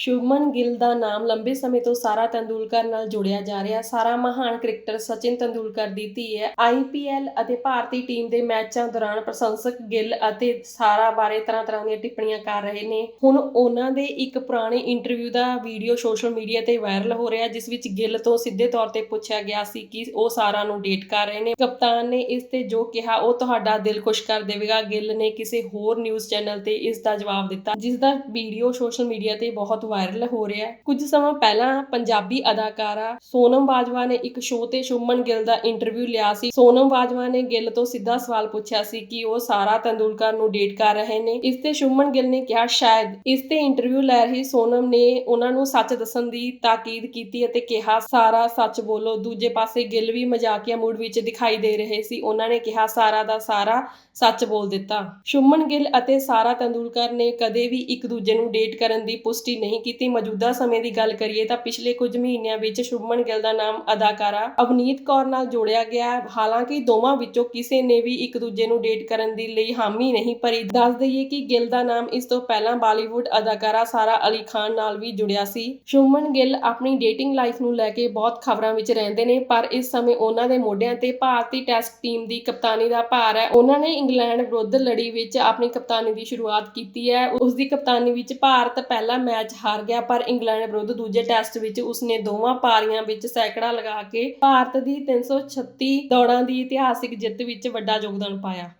ਸ਼ੁਭਮਨ ਗਿੱਲ ਦਾ ਨਾਮ ਲੰਬੇ ਸਮੇਂ ਤੋਂ ਸਾਰਾ ਤੰਦੂਲਕਰ ਨਾਲ ਜੋੜਿਆ ਜਾ ਰਿਹਾ। ਸਾਰਾ ਮਹਾਨ ਕ੍ਰਿਕਟਰ ਸਚਿਨ ਤੰਦੂਲਕਰ ਦੀ ਧੀ ਹੈ। ਆਈਪੀਐਲ ਅਤੇ ਭਾਰਤੀ ਟੀਮ ਦੇ ਮੈਚਾਂ ਦੌਰਾਨ ਪ੍ਰਸ਼ੰਸਕ ਗਿੱਲ ਅਤੇ ਸਾਰਾ ਬਾਰੇ ਤਰ੍ਹਾਂ-ਤਰ੍ਹਾਂ ਦੀਆਂ ਟਿੱਪਣੀਆਂ ਕਰ ਰਹੇ ਨੇ। ਹੁਣ ਉਹਨਾਂ ਦੇ ਇੱਕ ਪੁਰਾਣੇ ਇੰਟਰਵਿਊ ਦਾ ਵੀਡੀਓ ਸੋਸ਼ਲ ਮੀਡੀਆ ਤੇ ਵਾਇਰਲ ਹੋ ਰਿਹਾ, ਜਿਸ ਵਿੱਚ ਗਿੱਲ ਤੋਂ ਸਿੱਧੇ ਤੌਰ ਤੇ ਪੁੱਛਿਆ ਗਿਆ ਸੀ ਕਿ ਉਹ ਸਾਰਾ ਨੂੰ ਡੇਟ ਕਰ ਰਹੇ ਨੇ। ਕਪਤਾਨ ਨੇ ਇਸ ਤੇ ਜੋ ਕਿਹਾ, ਉਹ ਤੁਹਾਡਾ ਦਿਲ ਖੁਸ਼ ਕਰ ਦੇਵੇਗਾ। ਗਿੱਲ ਨੇ ਕਿਸੇ ਹੋਰ ਨਿਊਜ਼ ਚੈਨਲ ਤੇ ਇਸ ਦਾ ਜਵਾਬ ਦਿੱਤਾ, ਜਿਸ ਦਾ ਵੀਡੀਓ ਸੋਸ਼ਲ ਮੀਡੀਆ ਤੇ ਬਹੁਤ ਵਾਇਰਲ ਹੋ ਰਿਹਾ ਹੈ। ਕੁਝ ਸਮਾਂ ਪਹਿਲਾਂ ਪੰਜਾਬੀ ਅਦਾਕਾਰਾ ਸੋਨਮ ਬਾਜਵਾ ਨੇ ਇੱਕ ਸ਼ੋਅ ਤੇ ਸ਼ੁਭਮਨ ਗਿੱਲ ਦਾ ਇੰਟਰਵਿਊ ਲਿਆ ਸੀ। ਸੋਨਮ ਬਾਜਵਾ ਨੇ ਗਿੱਲ ਤੋਂ ਸਿੱਧਾ ਸਵਾਲ ਪੁੱਛਿਆ ਸੀ ਕਿ ਉਹ ਸਾਰਾ ਤੰਦੂਲਕਰ ਨੂੰ ਡੇਟ ਕਰ ਰਹੇ ਨੇ। ਇਸ ਤੇ ਸ਼ੁਭਮਨ ਗਿੱਲ ਨੇ ਕਿਹਾ, ਸ਼ਾਇਦ। ਇਸ ਤੇ ਇੰਟਰਵਿਊ ਲੈ ਰਹੀ ਸੋਨਮ ਨੇ ਉਹਨਾਂ ਨੂੰ ਸੱਚ ਦੱਸਣ ਦੀ ਤਾਕੀਦ ਕੀਤੀ ਅਤੇ ਕਿਹਾ, ਸਾਰਾ ਸੱਚ ਬੋਲੋ। ਦੂਜੇ ਪਾਸੇ ਗਿੱਲ ਵੀ ਮਜ਼ਾਕੀਆ ਮੂਡ ਵਿੱਚ ਦਿਖਾਈ ਦੇ ਰਹੇ ਸੀ। ਉਹਨਾਂ ਨੇ ਕਿਹਾ, ਸਾਰਾ ਦਾ ਸਾਰਾ ਸੱਚ ਬੋਲ ਦਿੱਤਾ। ਸ਼ੁਮਨ ਗਿੱਲ ਅਤੇ ਸਾਰਾ ਤੰਦੂਲਕਰ ਨੇ ਕਦੇ ਵੀ ਇੱਕ ਦੂਜੇ ਨੂੰ ਡੇਟ ਕਰਨ ਦੀ ਪੁਸ਼ਟੀ ਨਹੀਂ ਕੀਤੀ ਮੌਜੂਦਾ ਸਮੇਂ ਦੀ ਗੱਲ ਕਰੀਏ ਤਾਂ ਪਿਛਲੇ ਕੁਝ ਮਹੀਨਿਆਂ ਵਿੱਚ ਸ਼ੁਭਮਨ ਗਿੱਲ ਦਾ ਨਾਮ ਅਦਾਕਾਰਾ ਅਵਨੀਤ ਕੌਰ ਨਾਲ ਜੋੜਿਆ ਗਿਆ ਹਾਲਾਂਕਿ ਦੋਵਾਂ ਵਿੱਚੋਂ ਕਿਸੇ ਨੇ ਵੀ ਇੱਕ ਦੂਜੇ ਨੂੰ ਡੇਟ ਕਰਨ ਦੀ ਲਈ ਹਾਮੀ ਨਹੀਂ ਭਰੀ। ਦੱਸ ਦਈਏ ਕਿ ਗਿੱਲ ਦਾ ਨਾਮ ਇਸ ਤੋਂ ਪਹਿਲਾਂ ਬਾਲੀਵੁੱਡ ਅਦਾਕਾਰਾ ਸਾਰਾ ਅਲੀ ਖਾਨ ਨਾਲ ਵੀ ਜੁੜਿਆ ਸੀ। ਸ਼ੁਭਮਨ ਗਿੱਲ ਆਪਣੀ ਡੇਟਿੰਗ ਲਾਈਫ ਨੂੰ ਲੈ ਕੇ ਬਹੁਤ ਖਬਰਾਂ ਵਿੱਚ ਰਹਿੰਦੇ ਨੇ, ਪਰ ਇਸ ਸਮੇਂ ਉਹਨਾਂ ਦੇ ਮੋਢਿਆਂ ਤੇ ਭਾਰਤੀ ਟੈਸਟ ਟੀਮ ਦੀ ਕਪਤਾਨੀ ਦਾ ਭਾਰ ਹੈ। ਉਹਨਾਂ ਨੇ ਇੰਗਲੈਂਡ ਵਿਰੁੱਧ ਲੜੀ ਵਿੱਚ ਆਪਣੀ ਕਪਤਾਨੀ ਦੀ ਸ਼ੁਰੂਆਤ ਕੀਤੀ ਹੈ। ਉਸ ਦੀ ਕਪਤਾਨੀ ਵਿੱਚ ਭਾਰਤ ਪਹਿਲਾ ਮੈਚ ਹਾਰ ਗਿਆ, ਪਰ ਇੰਗਲੈਂਡ ਵਿਰੁੱਧ ਦੂਜੇ ਟੈਸਟ ਵਿੱਚ ਉਸਨੇ ਦੋਵਾਂ ਪਾਰੀਆਂ ਵਿੱਚ ਸੈਂਕੜਾ ਲਗਾ ਕੇ ਭਾਰਤ ਦੀ 336 ਦੌੜਾਂ ਦੀ ਇਤਿਹਾਸਿਕ ਜਿੱਤ ਵਿੱਚ ਵੱਡਾ ਯੋਗਦਾਨ ਪਾਇਆ।